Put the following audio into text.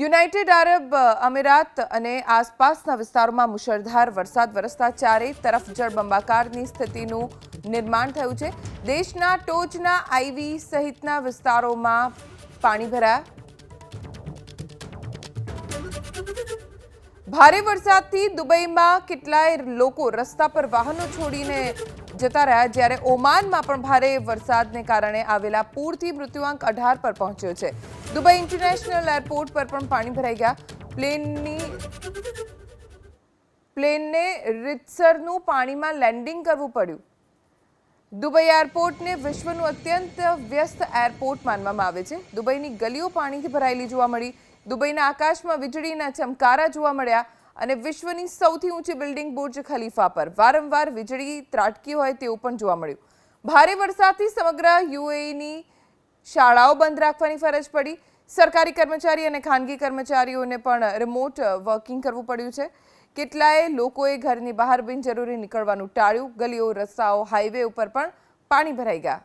United આરબ અમીરાત અને આસપાસના વિસ્તારોમાં મુશળધાર વરસાદ વરસતા ચારેય તરફ જળબંબાકારની સ્થિતિનું નિર્માણ થયું છે. દેશના ટોચના આઈવી સહિતના વિસ્તારોમાં પાણી ભરાયા. ભારે વરસાદથી દુબઈમાં કેટલાય લોકો રસ્તા પર વાહનો છોડીને જતા રહ્યા જ્યારે ઓમાનમાં પણ ભારે વરસાદને કારણે આવેલા પૂરથી મૃત્યુઆંક અઢાર પર પહોંચ્યો છે. દુબઈ ઇન્ટરનેશનલ એરપોર્ટ પર પણ પાણી ભરાઈ ગયા. પ્લેનની પ્લેનને રીતસરનું પાણીમાં લેન્ડિંગ કરવું પડ્યું. દુબઈ એરપોર્ટને વિશ્વનું અત્યંત વ્યસ્ત એરપોર્ટ માનવામાં આવે છે. દુબઈની ગલીઓ પાણીથી ભરાયેલી જોવા મળી. દુબઈના આકાશમાં વીજળીના ચમકારા જોવા મળ્યા અને વિશ્વની સૌથી ઊંચી બિલ્ડિંગ બુર્જ ખલીફા પર. વારંવાર વીજળી ત્રાટકી હોય તેવું પણ જોવા મળ્યું. ભારે વરસાદથી સમગ્ર યુએઈની શાળાઓ બંધ રાખવાની ફરજ પડી. સરકારી કર્મચારી અને ખાનગી કર્મચારીઓને પણ રિમોટ વર્કિંગ કરવું પડ્યું છે. કેટલાય લોકોએ ઘરની બહાર બિનજરૂરી નીકળવાનું ટાળ્યું. ગલીઓ, રસ્તાઓ હાઈવે ઉપર પણ પાણી ભરાઈ ગયા.